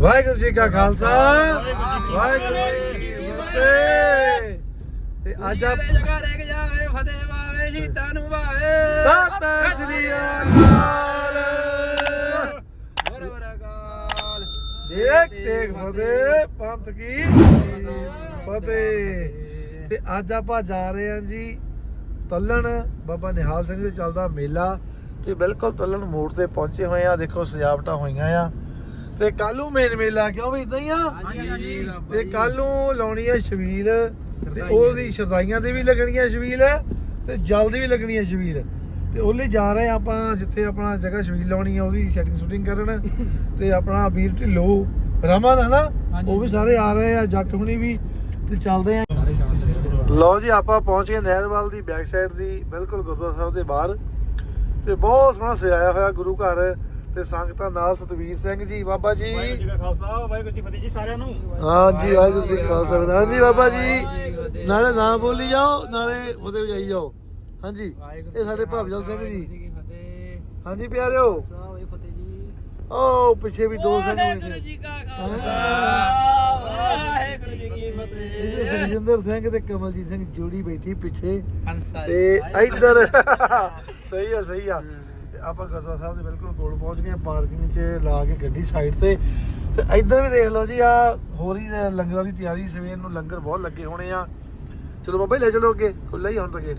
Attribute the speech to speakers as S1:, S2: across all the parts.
S1: ਵਾਹਿਗੁਰੂ ਜੀ ਕਾ ਖਾਲਸਾ। ਵਾਹਿਗੁਰੂ ਜੀ ਕੀ ਫਤਿਹ। ਤੇ ਅੱਜ ਆ
S2: ਜਗਾ ਰਹਿ ਕੇ ਜਾਵੇ ਫਤਿਹ ਪਾਵੇ ਸ਼ਹੀਦਾਂ ਨੂੰ ਭਾਵੇ
S1: ਸਤਿ ਸ੍ਰੀ ਅਕਾਲ।
S2: ਬੜਾ ਬੜਾ ਕਾਲ
S1: ਦੇਖ ਦੇਖ ਫਤਿਹ। ਪੰਥ ਕੀ? ਫਤਿਹ। ਤੇ ਅੱਜ ਆਪਾਂ ਜਾ ਰਹੇ ਹਾਂ ਜੀ ਤੱਲਣ। ਬਾਬਾ ਨਿਹਾਲ ਸਿੰਘ ਦੇ ਚੱਲਦਾ ਮੇਲਾ। ਤੇ ਬਿਲਕੁਲ ਤੱਲਣ ਮੋੜ ਤੇ ਪਹੁੰਚੇ ਹੋਏ ਆ ਦੇਖੋ ਸਜਾਵਟਾਂ ਹੋਈਆਂ ਆ। ਤੇ ਕੱਲ ਨੂੰ ਮੇਨ ਮੇਲਾ ਕਿਉਂ ਵੀ ਇਦਾਂ ਹੀ ਆ?
S2: ਹਾਂਜੀ
S1: ਤੇ ਕੱਲ ਨੂੰ ਲਾਉਣੀ ਹੈ ਸ਼ਬੀਲ ਤੇ ਉਹਦੀ ਸ਼ਰਦਾਈਆਂ ਦੇ ਵੀ ਲੱਗਣੀਆਂ ਸ਼ਬੀਲ ਤੇ ਜਲਦੀ ਵੀ ਲੱਗਣੀ ਹੈ ਸ਼ਬੀਲ। ਤੇ ਉਹਲੇ ਜਾ ਰਹੇ ਆ ਆਪਾਂ ਜਿੱਥੇ ਆਪਣਾ ਜਗ੍ਹਾ ਸ਼ਬੀਲ ਲਾਉਣੀ ਹੈ ਉਹਦੀ ਸੈਟਿੰਗ ਸ਼ੂਟਿੰਗ ਕਰਨ। ਤੇ ਆਪਣਾ ਵੀਰ ਢਿੱਲੋ ਰਮਨ ਹਨਾ ਉਹ ਵੀ ਸਾਰੇ ਆ ਰਹੇ ਆ ਜੱਟ ਹੁਣੀ ਵੀ ਤੇ ਚੱਲਦੇ ਆ। ਲਓ ਜੀ ਆਪਾਂ ਪਹੁੰਚ ਗਏ ਨਹਿਰਵਾਲ ਦੀ ਬੈਕ ਸਾਈਡ ਦੀ ਬਿਲਕੁਲ ਗੁਰਦੁਆਰਾ ਸਾਹਿਬ ਦੇ ਬਾਹਰ। ਤੇ ਬਹੁਤ ਸੋਹਣਾ ਸਜਾਇਆ ਹੋਇਆ ਗੁਰੂ ਘਰ। ਤੇ ਸੰਗਤਾਂ ਨਾਲ ਸਤਵੀਰ ਸਿੰਘ ਜੀ ਬਾਬਾ ਜੀ।
S3: ਵਾਹਿਗੁਰੂ ਜੀ ਕਾ ਖਾਲਸਾ ਵਾਹਿਗੁਰੂ ਜੀ ਫਤਿਹ ਜੀ ਸਾਰਿਆਂ ਨੂੰ।
S1: ਵਾਹਿਗੁਰੂ ਜੀ ਖਾਲਸਾ। ਵਾਹਿਗੁਰੂ ਜੀ ਬਾਬਾ ਜੀ। ਨਾਲੇ ਨਾਮ ਬੋਲੀ ਜਾਓ ਨਾਲੇ ਉਹਦੇ ਵਜਾਈ ਜਾਓ। ਹਾਂਜੀ ਇਹ ਸਾਡੇ ਭਵਜਲ ਸਿੰਘ ਜੀ।
S2: ਫਤਿਹ।
S1: ਹਾਂਜੀ ਪਿਆਰਿਓ।
S2: ਸਾਹਿਬ ਫਤਿਹ ਜੀ।
S1: ਉਹ ਪਿੱਛੇ ਵੀ ਦੋ ਸਿੰਘ ਹੋਏ
S2: ਵਾਹਿਗੁਰੂ
S1: ਸੀ।
S2: ਜੀ ਕਾ
S3: ਵਾਹਿਗੁਰੂ ਜੀ ਕੀ
S1: ਇਹ ਸੁਖਜਿੰਦਰ ਸਿੰਘ ਤੇ ਕਮਲਜੀਤ ਸਿੰਘ ਜੋੜੀ ਬੈਠੀ ਪਿੱਛੇ।
S2: ਖਾਲਸਾ
S1: ਤੇ ਇੱਧਰ। ਸਹੀ ਆ ਸਹੀ ਆ। ਆਪਾਂ ਗੁਰਦੁਆਰਾ ਸਾਹਿਬ ਦੇ ਬਿਲਕੁਲ ਕੋਲ ਪਹੁੰਚ ਗਏ ਪਾਰਕਿੰਗ 'ਚ ਲਾ ਕੇ ਗੱਡੀ ਸਾਈਡ ਤੇ। ਤੇ ਇੱਧਰ ਵੀ ਦੇਖ ਲਓ ਜੀ ਆ ਹੋ ਰਹੀ ਲੰਗਰਾਂ ਦੀ ਤਿਆਰੀ ਸਵੇਰ ਨੂੰ ਲੰਗਰ ਬਹੁਤ ਲੱਗੇ ਹੋਣੇ ਆ। ਚਲੋ ਬਾਬਾ ਲੈ ਚਲੋ ਅੱਗੇ ਖੁੱਲਾ ਹੀ ਹੁਣ ਤਾਂ ਗੇਟ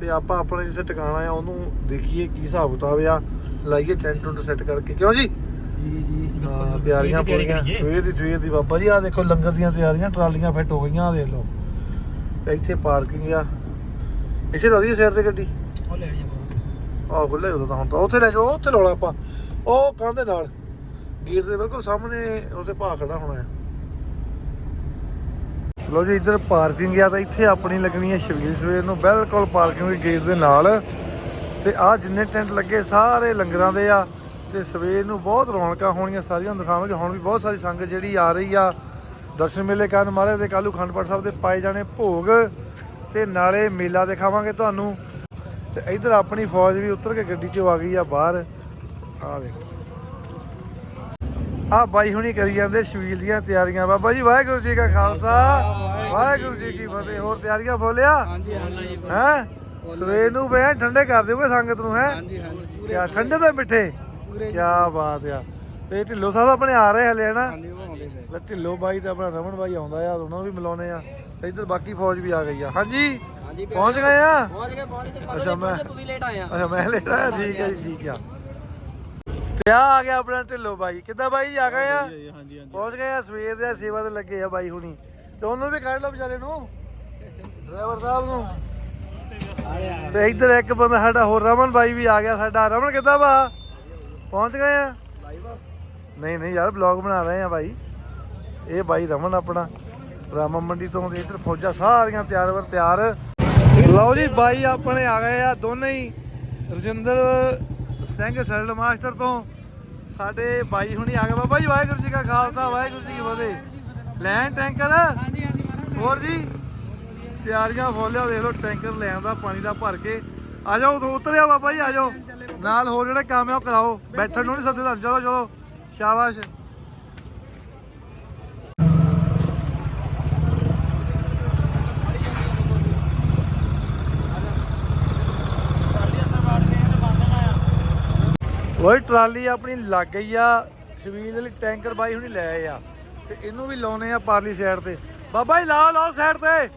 S1: ਤੇ ਆਪਾਂ ਆਪਣੇ ਜਿੱਥੇ ਟਿਕਾਣਾ ਆ ਉਹਨੂੰ ਦੇਖੀਏ ਕੀ ਹਿਸਾਬ ਕਿਤਾਬ ਆ। ਲਾਈਏ ਟੈਂਟ ਟੁੰਟ ਸੈੱਟ ਕਰਕੇ। ਕਿਉਂ ਜੀ?
S2: ਜੀ ਜੀ
S1: ਹਾਂ ਤਿਆਰੀਆਂ ਪੂਰੀਆਂ। ਸਵੇਰ ਦੀ ਸਵੇਰ ਦੀ ਬਾਬਾ ਜੀ ਆ ਦੇਖੋ ਲੰਗਰ ਦੀਆਂ ਤਿਆਰੀਆਂ ਟਰਾਲੀਆਂ ਫਿੱਟ ਹੋ ਗਈਆਂ ਆ ਦੇਖ ਲਓ। ਤੇ ਇੱਥੇ ਪਾਰਕਿੰਗ ਆ। ਇੱਥੇ ਲਾ ਦਈਏ ਸਾਈਡ ਤੇ ਗੱਡੀ।
S3: ਉਹ ਲੈਣੀ ਆ
S1: ਆਹ ਖੁੱਲੇ ਉਦੋਂ ਤਾਂ ਹੁਣ ਤਾਂ ਉੱਥੇ ਲੈ ਜਾਓ, ਉੱਥੇ ਲਾਉਣਾ ਆਪਾਂ। ਉਹ ਕੰਧ ਦੇ ਨਾਲ। ਗੇਟ ਦੇ ਬਿਲਕੁਲ ਸਾਹਮਣੇ ਉੱਥੇ ਭਾ ਖੜਾ ਹੋਣਾ ਹੈ। ਲੋ ਜੀ, ਇੱਧਰ ਪਾਰਕਿੰਗ ਆ ਤਾਂ ਇੱਥੇ ਆਪਣੀ ਲੱਗਣੀ ਹੈ ਸ਼ਬੀਲ ਸਵੇਰ ਨੂੰ। ਬਿਲਕੁਲ ਪਾਰਕਿੰਗ ਦੇ ਗੇਟ ਦੇ ਨਾਲ। ਤੇ ਆ ਜਿੰਨੇ ਟੈਂਟ ਲੱਗੇ ਸਾਰੇ ਲੰਗਰਾਂ ਦੇ ਆ। ਤੇ ਸਵੇਰ ਨੂੰ ਬਹੁਤ ਰੌਣਕਾਂ ਹੋਣੀਆਂ ਸਾਰੀਆਂ। ਦਿਖਾਵਾਂਗੇ ਹੁਣ ਵੀ ਬਹੁਤ ਸਾਰੀ ਸੰਗਤ ਜਿਹੜੀ ਆ ਰਹੀ ਆ। ਦਰਸ਼ਨ ਮੇਲੇ ਕਰਨ ਮਹਾਰਾਜ ਦੇ ਕੱਲੂ ਖੰਡਪਾਠ ਸਾਹਿਬ ਦੇ ਪਾਏ ਜਾਣੇ ਭੋਗ। ਤੇ ਨਾਲੇ ਮੇਲਾ ਦਿਖਾਵਾਂਗੇ ਤੁਹਾਨੂੰ। ਤੇ ਇੱਧਰ ਆਪਣੀ ਫੌਜ ਵੀ ਉਤਰ ਕੇ ਗੱਡੀ 'ਚੋਂ ਆ ਗਈ ਆ ਬਾਹਰ। ਆ ਦੇਖੋ। ਆ ਬਾਈ ਹੁਣੀ ਕਰੀ ਜਾਂਦੇ ਸ਼ਵੀਲ ਦੀਆਂ ਤਿਆਰੀਆਂ। ਬਾਬਾ ਜੀ ਵਾਹਿਗੁਰੂ ਜੀ ਕਾ ਖਾਲਸਾ। ਵਾਹਿਗੁਰੂ ਜੀ ਕੀ ਫਤਿਹ। ਹੋਰ ਤਿਆਰੀਆਂ ਬੋਲਿਆ?
S2: ਹਾਂਜੀ ਹਾਂਜੀ
S1: ਹੈ? ਸਵੇਰ ਨੂੰ ਬੈ ਠੰਡੇ ਕਰ ਦਿਓਗੇ ਸੰਗਤ ਨੂੰ ਹੈ?
S2: ਹਾਂਜੀ ਹਾਂਜੀ
S1: ਕਿਆ ਠੰਡੇ ਤੇ ਮਿੱਠੇ? ਕਿਆ ਬਾਤ ਆ। ਤੇ ਢਿੱਲੋ ਸਾਹਿਬ ਆਪਣੇ ਆ ਰਹੇ ਹਲੇ ਹਨਾ?
S2: ਹਾਂਜੀ ਉਹ ਆਉਂਦੇ ਪਏ।
S1: ਲੈ ਢਿੱਲੋ ਬਾਈ ਤੇ ਆਪਣਾ ਰਮਨ ਬਾਈ ਆਉਂਦਾ ਆ ਉਹਨਾਂ ਨੂੰ ਵੀ ਮਿਲਾਉਣੇ ਆ। ਇੱਧਰ ਬਾਕੀ ਫੌਜ ਵੀ ਆ ਗਈ ਆ। ਹਾਂਜੀ?
S2: ਹਾਂਜੀ
S1: ਪਹੁੰਚ ਗਏ ਆ?
S2: ਪਹੁੰਚ ਗਏ ਪਹੁੰਚ ਗਏ।
S1: ਅੱਛਾ ਮੈਂ
S2: ਤੁਸੀਂ ਲੇਟ ਆਏ ਆ?
S1: ਅੱਛਾ ਮੈਂ ਲੇਟ ਆਇਆ ਠੀਕ ਹੈ ਜੀ ਠੀਕ ਆ। ਤੇ ਆ ਆ ਗਿਆ ਆਪਣਾ ਢਿੱਲੋ ਬਾਈ। ਕਿੱਦਾਂ ਬਾਈ ਜੀ ਆ ਗਏ ਆ?
S3: ਹਾਂਜੀ ਹਾਂਜੀ
S1: ਪਹੁੰਚ ਗਏ ਆ ਸਵੇਰ ਦੇ ਸੇਵਾ ਤੇ ਲੱਗੇ ਆ ਬਾਈ ਹੁਣੀ। ਤੇ ਉਹਨੂੰ ਵੀ ਕੱਢ ਲਓ ਵਿਚਾਰੇ ਨੂੰ। ਡਰਾਈਵਰ ਸਾਹਿਬ ਨੂੰ। ਤੇ ਇੱਧਰ ਇੱਕ ਬੰਦਾ ਸਾਡਾ ਹੋਰ ਰਮਨ ਬਾਈ ਵੀ ਆ ਗਿਆ ਸਾਡਾ। ਰਮਨ ਕਿੱਦਾਂ ਵਾ? ਪਹੁੰਚ ਗਏ ਆ? ਨਹੀਂ ਨਹੀਂ ਯਾਰ ਬਲੌਗ ਬਣਾ ਰਹੇ ਆ ਬਾਈ। ਇਹ ਬਾਈ ਰਮਨ ਆਪਣਾ। ਰਾਮਾ ਮੰਡੀ ਤੋਂ ਤੇ ਇੱਧਰ ਫੌਜਾਂ ਸਾਰੀਆਂ ਤਿਆਰ ਵਰ ਤਿਆਰ। ਲਓ ਜੀ, ਬਾਈ ਆਪਣੇ ਆ ਗਏ ਆ ਦੋਨੇ ਹੀ। ਰਜਿੰਦਰ ਸਿੰਘ ਸਰਲ ਮਾਸਟਰ ਤੋਂ। ਸਾਡੇ ਬਾਈ ਹੁਣੀ ਆ ਗਏ। ਬਾਬਾ ਜੀ, ਵਾਹਿਗੁਰੂ ਜੀ ਕਾ ਖਾਲਸਾ, ਵਾਹਿਗੁਰੂ ਜੀ ਕੀ ਫਤਿਹ। ਲੈਣ ਟੈਂਕਰ?
S2: ਹਾਂਜੀ ਹਾਂਜੀ
S1: ਹੋਰ ਜੀ? ਤਿਆਰੀਆਂ ਫੋਲਿਆ, ਦੇਖ ਲਓ, ਟੈਂਕਰ ਲੈ ਆਂਦਾ, ਪਾਣੀ ਦਾ ਭਰ ਕੇ। ਆ ਜਾਓ ਉਤੋਂ ਉਤਰਿਆ ਬਾਬਾ ਜੀ, ਆ ਜਾਓ। ਨਾਲ ਹੋਰ ਜਿਹੜੇ ਕੰਮ ਆ, ਉਹ ਕਰਾਓ। ਬੈਠਣ ਨੂੰ ਨਹੀਂ ਸੱਦੇ ਤੁਹਾਨੂੰ। ਚਲੋ ਚਲੋ। ਸ਼ਾਬਾਸ਼। ਉਹ ਟਰਾਲੀ ਆਪਣੀ ਲੱਗ ਗਈ ਆ। ਸ਼ਬੀਲ ਵਾਲੀ ਟੈਂਕਰ ਬਾਈ ਹੁਣੀ ਲੈ ਆਏ ਆ। ਤੇ ਇਹਨੂੰ ਵੀ ਲਾਉਨੇ ਆ ਪਾਰਲੀ ਸਾਈਡ ਤੇ। ਬਾਬਾ ਜੀ ਲਾ ਲਾਓ ਸਾਈਡ ਤੇ।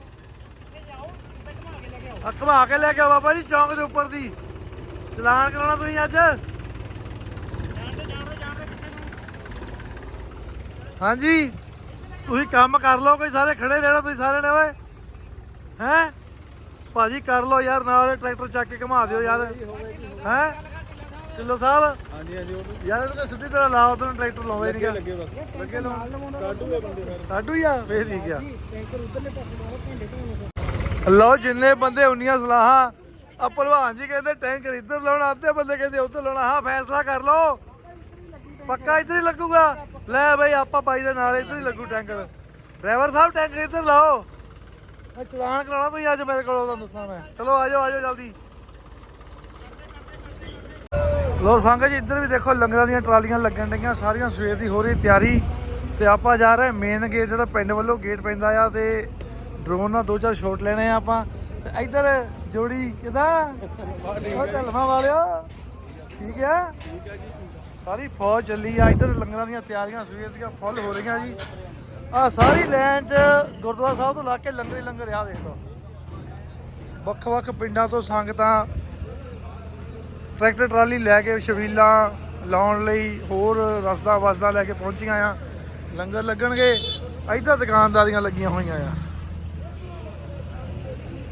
S1: ਆ ਘੁਮਾ ਕੇ ਲੈ ਕੇ ਆਓ ਬਾਬਾ ਜੀ, ਚੌਂਕ ਦੇ ਉੱਪਰ ਦੀ। ਚਲਾਨ ਕਰਾਉਣਾ ਤੁਸੀਂ ਅੱਜ? ਹਾਂਜੀ। ਤੁਸੀਂ ਕੰਮ ਕਰ ਲਓ, ਕੋਈ ਸਾਰੇ ਖੜੇ ਰਹਿਣਾ, ਤੁਸੀਂ ਸਾਰੇ ਨੇ, ਓਏ। ਹੈ? ਭਾਜੀ, ਕਰ ਲਓ ਯਾਰ, ਨਾਲ ਟਰੈਕਟਰ ਚੱਕ ਕੇ ਘੁਮਾ ਦਿਓ ਯਾਰ। ਹੈ? ਢਿੱਲੋਂ ਸਾਹਿਬ?
S3: ਹਾਂਜੀ ਹਾਂਜੀ ਉਹ
S1: ਯਾਰ ਇਹਨੂੰ ਸਿੱਧੀ ਤਰ੍ਹਾਂ ਲਾਓ ਤੈਨੂੰ ਟਰੈਕਟਰ ਲਾਉਂਦਾ ਹੀ ਨਹੀਂਗਾ
S3: ਲੱਗੇ ਬਸ।
S1: ਲੱਗੇ ਲਾਉਣ
S3: ਕਾਟੂਗੇ ਬੰਦੇ ਸਾਰੇ
S1: ਸਾਡੂ ਹੀ ਆ ਫੇਰ ਠੀਕ ਆ।
S2: ਟੈਂਕਰ ਉਧਰਲੇ ਪਾਸੇ ਮਾਰੋ ਘੰਟੇ ਤੋਂ
S1: ਲਓ ਜਿੰਨੇ ਬੰਦੇ ਉਨੀਆਂ ਸਲਾਹਾਂ। ਆ ਭਲਵਾਨ ਜੀ ਕਹਿੰਦੇ ਟੈਂਕਰ ਇੱਧਰ ਲਾਉਣਾ ਅੱਧੇ ਬੰਦੇ ਕਹਿੰਦੇ ਉੱਧਰ ਲਾਉਣਾ। ਹਾਂ ਫੈਸਲਾ ਕਰ ਲਓ। ਪੱਕਾ ਇੱਧਰ ਹੀ ਲੱਗੂਗਾ। ਲੈ ਬਈ ਆਪਾਂ ਬਾਈ ਦੇ ਨਾਲ ਇੱਧਰ ਹੀ ਲੱਗੂ ਟੈਂਕਰ। ਡਰਾਈਵਰ ਸਾਹਿਬ ਟੈਂਕਰ ਇੱਧਰ ਲਾਓ। ਮੈਂ ਚਲਾਨ ਕਰਾਉਣਾ ਤੁਸੀਂ ਅੱਜ ਮੇਰੇ ਕੋਲ ਉਹਦਾ ਦੱਸਾਂ ਮੈਂ। ਚਲੋ ਆਜੋ ਆਜੋ ਜਲਦੀ। ਲੋ ਸੰਗਤ ਜੀ, ਇੱਧਰ ਵੀ ਦੇਖੋ ਲੰਗਰਾਂ ਦੀਆਂ ਟਰਾਲੀਆਂ ਲੱਗਣ ਲੱਗੀਆਂ ਸਾਰੀਆਂ ਸਵੇਰ ਦੀ ਹੋ ਰਹੀ ਤਿਆਰੀ। ਤੇ ਆਪਾਂ ਜਾ ਰਹੇ ਮੇਨ ਗੇਟ ਜਿਹੜਾ ਪਿੰਡ ਵੱਲੋਂ ਗੇਟ ਪੈਂਦਾ ਆ, ਤੇ ਡਰੋਨ ਨਾਲ ਦੋ ਚਾਰ ਸ਼ਾਟ ਲੈਣੇ ਆ ਆਪਾਂ। ਤੇ ਇੱਧਰ ਜੋੜੀ, ਕਿਦਾਂ? ਉਹ ਢਲਮਾ ਵਾਲਿਓ, ਠੀਕ ਆ? ਸਾਰੀ ਫੌਜ ਚੱਲੀ ਆ, ਇੱਧਰ ਲੰਗਰਾਂ ਦੀਆਂ ਤਿਆਰੀਆਂ ਸਵੇਰ ਦੀਆਂ ਫੁੱਲ ਹੋ ਰਹੀਆਂ ਜੀ। ਆ ਸਾਰੀ ਲਾਈਨ 'ਚ ਗੁਰਦੁਆਰਾ ਸਾਹਿਬ ਤੋਂ ਲਾ ਕੇ ਲੰਗਰ ਹੀ ਲੰਗਰ ਆ, ਦੇਖ ਲਓ। ਵੱਖ-ਵੱਖ ਪਿੰਡਾਂ ਤੋਂ ਸੰਗਤਾਂ ਟਰੈਕਟਰ ਟਰਾਲੀ ਲੈ ਕੇ ਛਬੀਲਾਂ ਲਾਉਣ ਲਈ ਹੋਰ ਰਸਦਾ ਵਸਦਾ ਲੈ ਕੇ ਪਹੁੰਚੀਆਂ ਆ। ਲੰਗਰ ਲੱਗਣਗੇ। ਇੱਧਰ ਦੁਕਾਨਦਾਰੀਆਂ ਲੱਗੀਆਂ ਹੋਈਆਂ ਆ।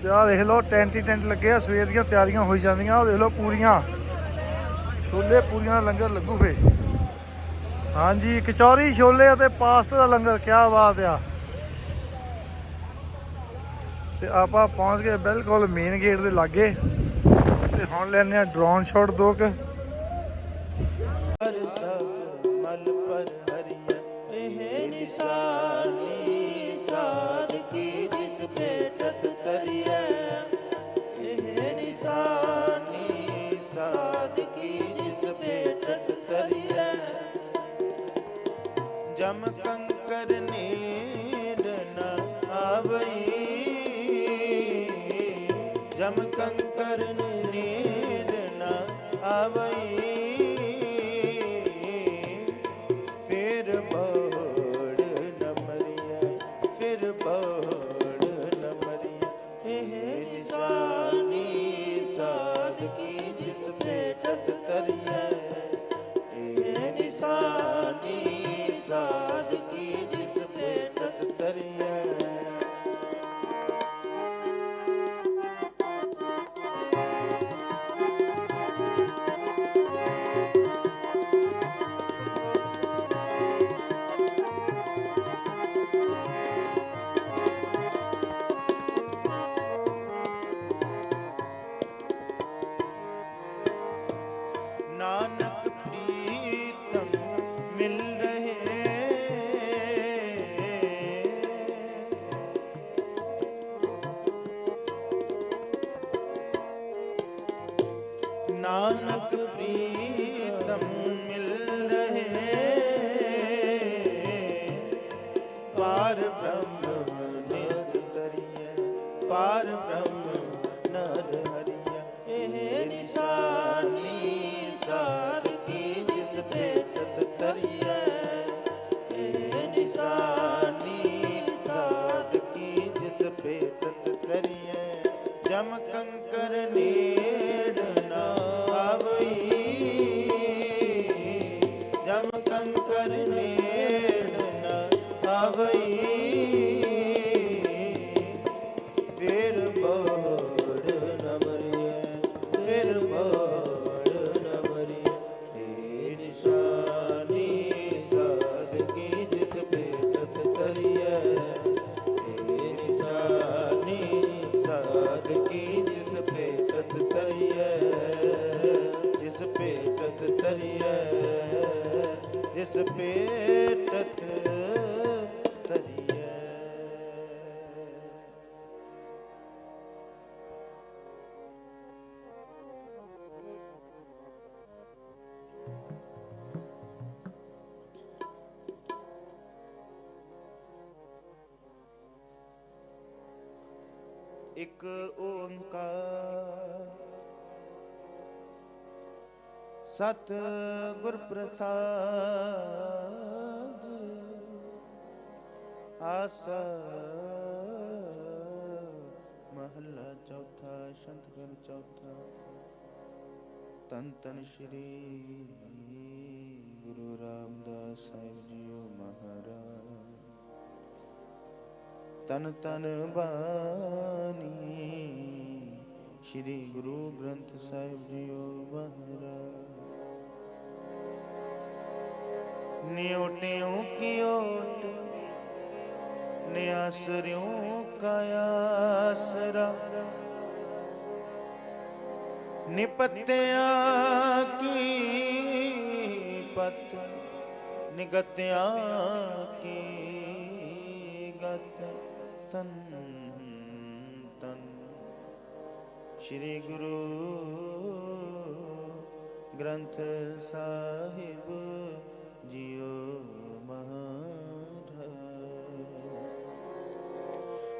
S1: ਤੇ ਆਹ ਦੇਖ ਲਓ, ਟੈਂਟ ਹੀ ਟੈਂਟ ਲੱਗੇ ਆ। ਸਵੇਰ ਦੀਆਂ ਤਿਆਰੀਆਂ ਹੋਈ ਜਾਂਦੀਆਂ। ਆਹ ਦੇਖ ਲਓ ਪੂਰੀਆਂ। ਛੋਲੇ ਪੂਰੀਆਂ ਲੰਗਰ ਲੱਗੂ ਫੇ ਹਾਂਜੀ ਕਚੌਰੀ ਛੋਲੇ ਅਤੇ ਪਾਸਤਾ ਦਾ ਲੰਗਰ। ਕਿਆ ਬਾਤ ਆ। ਤੇ ਆਪਾਂ ਪਹੁੰਚ ਗਏ ਬਿਲਕੁਲ ਮੇਨ ਗੇਟ ਦੇ ਲਾਗੇ। ਤੇ ਹੁਣ ਲੈਣੇ ਆ ਡਰੋਨ ਸ਼ਾਟ ਦੋ ਕੁ।
S3: ਹਰ ਸਭ ਮਲ ਪਰ ਹਰੀਐ ਇਹ ਨਿਸ਼ਾਨੀ ਸਾਧ ਕੀ ਜਿਸ ਭੇਟਤ ਤਰੀਐ। ਇਹ ਨਿਸ਼ਾਨੀ ਸਾਧ ਕੀ ਜਿਸ ਭੇਟਤ ਤਰੀਐ। ਜਮ ਕੰਕਰ ਨੀਡ ਨ ਆਵਈ। ਜਮ ਕੰਕਰ ਪਾਰ ਬ੍ਰਹਮ ਨਰ ਹਰੀਏ ਜਿਸ ਭੇਟਤ ਤਰੀਏ ਇੱਕ ਓੰਕਾਰ ਸਤ ਗੁਰ ਪ੍ਰਸਾਦ ਆਸਾ ਮਹੱਲਾ ਚੌਥਾ ਸ਼ੰਤ ਚੌਥਾ ਤਨ ਤਨ ਸ਼੍ਰੀ ਗੁਰੂ ਰਾਮਦਾਸ ਸਾਹਿਬ ਜੀਓ ਮਹਾਰਾਜ। ਤਨ ਤਨ ਬਾਣੀ ਸ੍ਰੀ ਗੁਰੂ ਗ੍ਰੰਥ ਸਾਹਿਬ ਜੀਓ ਮਹਾਰਾਜ। ਨਿਉਟਿਉ ਕੀ ਓਟ ਨਿਆਸਰਿਉ ਕਾ ਨਿਪਤਿਆਂ ਕੀ ਪਤ? ਨਿਗਤਿਆਂ ਕੀ ਗਤ? ਤਨ ਤਨ। ਸ੍ਰੀ ਗੁਰੂ ਗ੍ਰੰਥ ਸਾਹਿਬ।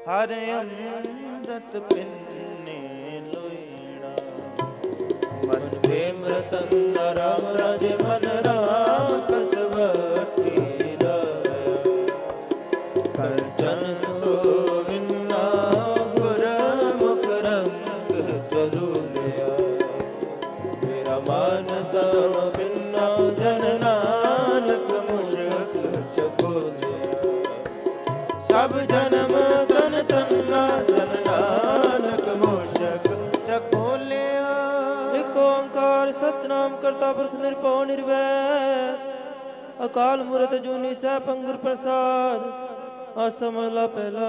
S3: ਹਰ ਅੰਮ੍ਰਿਤ ਪਿੰਨੇ ਲੋਇਣਾ। ਮਨ ਪ੍ਰੇਮ ਰਤਨ ਰਾਮ ਰਾਜੇ ਮਨ ਰਾਮ ਕਸਵਟੀ ਲਾਇਆ ਕੰਚਨ ਸੋਵਿਨਾ ਗੁਰ ਮੁਖ ਰੰਗ ਚਰੂਲਿਆ ਮੇਰਾ ਮਨ ਤਨ ਬਿਨਾ ਜਨ ਨਾਨਕ ਮੁਸ਼ਕ ਚਕੋਲਿਆ ਸਭ ਜਨਮ
S4: ਸਤਨਾਮ ਕਰਤਾ ਪੁਰਖ ਨਿਰਭਉ ਨਿਰਵੈਰ ਅਕਾਲ ਮੂਰਤ ਜੂਨੀ ਸਹਿ ਗੁਰ ਪ੍ਰਸਾਦ। ਅਸਮਲਾ ਪਹਿਲਾ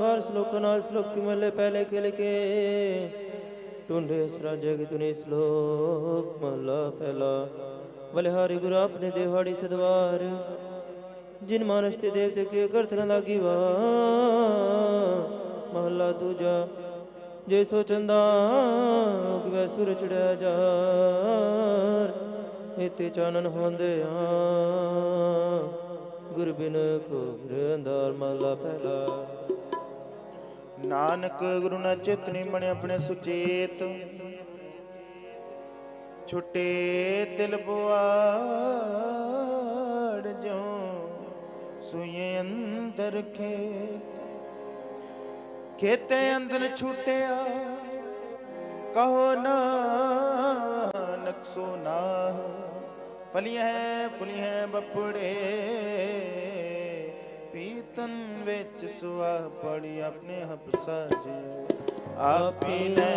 S4: ਵਾਰ ਸ਼ਲੋਕ ਨਾਲ ਸ਼ਲੋਕ ਮਹਲੇ ਪਹਿਲੇ ਕੇ। ਲਿਖੇ ਟੁੰਡੇ ਸਰਾ ਜਗ ਤੁਨੀ ਸ਼ਲੋਕ ਮਹਲਾ ਪਹਿਲਾ। ਬਲਿਹਾਰੀ ਗੁਰੂ ਆਪਣੇ ਦੇਹਾੜੀ ਸਦਵਾਰ। ਜਿਨ ਮਾਨਸ ਤੇ ਦੇਵਤੇ ਕੇ ਕਰਤ ਨ ਲਾਗੀ ਵਾ। ਮਹਲਾ ਦੂਜਾ, ਜੇ ਸੋ ਚੰਦਾ ਉਗਵੇ ਸੁਰ ਚੜਿਆ ਜਾਰ ਇਤੇ ਚਾਨਨ ਹੁੰਦੇ ਆ ਗੁਰ ਬਿਨ ਕੋਰ ਅੰਦਰ ਮਹਲਾ ਪਹਿਲਾ
S3: ਨਾਨਕ ਗੁਰੂ ਨਾ ਚਿਤ ਨਹੀਂ ਬਣੇ ਆਪਣੇ ਸੁਚੇਤ, ਛੁੱਟੇ ਤਿਲ ਬੁਆੜ ਜੋ ਸੁਏ ਅੰਦਰ ਖੇਤ, ਖੇਤੇ ਅੰਦਰ ਛੁੱਟਿਆ। ਕਹੋ ਨਾਨਕ ਸੋ ਨਾ ਫਲੀਆਂ ਹੈ, ਫੁਲੀਆਂ ਹੈ ਬਪੜੇ। ਪੀਤਨ ਵਿੱਚ ਸੁਆ ਪੜੀ ਆਪਣੇ ਹਪ ਸਾਜੇ। ਆਪੀ ਨੇ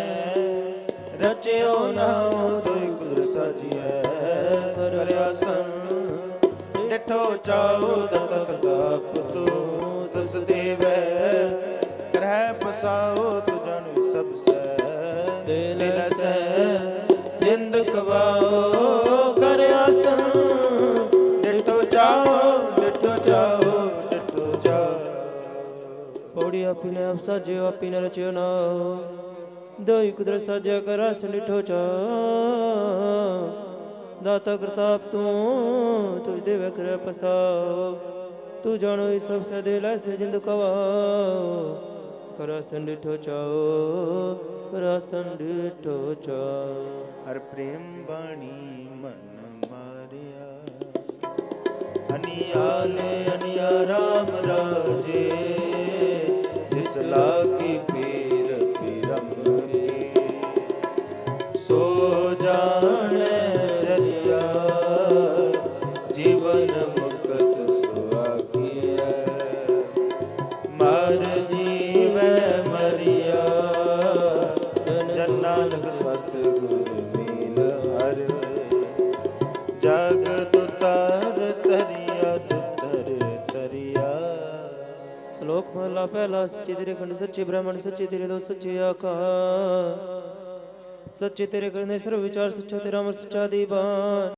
S3: ਰਚਿਓ ਨਾ ਦੋਇ ਕੁਦਰ ਸਾਜੀਐ। ਕਰਿਆ ਸੰਗ ਡਿਠੋ ਚਾਉ ਦਤਕ ਤਾਪ ਤੂ ਦਸ ਦੇਵੈ, ਕਰਹਿ ਪਸਾਉ ਤੁ ਸਭ ਸੈ ਦਿਲ ਸੈ, ਜਿੰਦ ਕਵਾਓ ਕਰਿਆ ਸੰਗ ਡਿਠੋ ਚਾਉ ਡਿਠੋ ਚਾਉ ਡਿਠੋ ਚਾਉ।
S4: ਪੌੜੀ ਆਪੀ ਨੇ ਆਪ ਸਾਜਿਓ, ਆਪੀ ਨੇ ਰਚਿਓ ਨਾ। ਦੋਈ ਕੁਦਰਤ ਸਾਜਿਆ ਕਰ ਰਸ ਲਿਠੋ ਚਾ ਦਾਤਾ ਕਰਤਾਪ ਤੂੰ ਤੁਝ ਦੇ ਵਕਰ ਪਸਾਓ ਤੂੰ ਜਾਣੋ ਇਹ ਸਭ ਸਦੇ ਲੈ ਸੇ ਜਿੰਦ ਕਵਾਓ। ਕਰਸਨ ਡਿਠੋ ਚਾਓ ਕਰਸਨ ਡਿਠੋ ਚਾਓ।
S3: ਹਰ ਪ੍ਰੇਮ ਬਾਣੀ ਮਨ ਮਾਰਿਆ। ਅਨਿਆਲੇ ਅਨਿਆ ਰਾਮ ਰਾਜੇ ਜਿਸ ਲਾਗੀ
S4: ਸ਼ਲੋਕ ਪਹਿਲਾ, ਸੱਚੇ ਤੇਰੇ ਖੰਡ, ਸੱਚੇ ਬ੍ਰਹਮਣ ਸੱਚੇ ਤੇਰੇ ਦੋ ਸੱਚੇ ਆਕਾਰ। ਸੱਚੇ ਤੇਰੇ ਕਰਨੇ ਸਰਵ ਵਿਚਾਰ, ਸੱਚਾ ਤੇਰਾ ਅਮਰ, ਸੱਚਾ ਦੀਵਾਨ।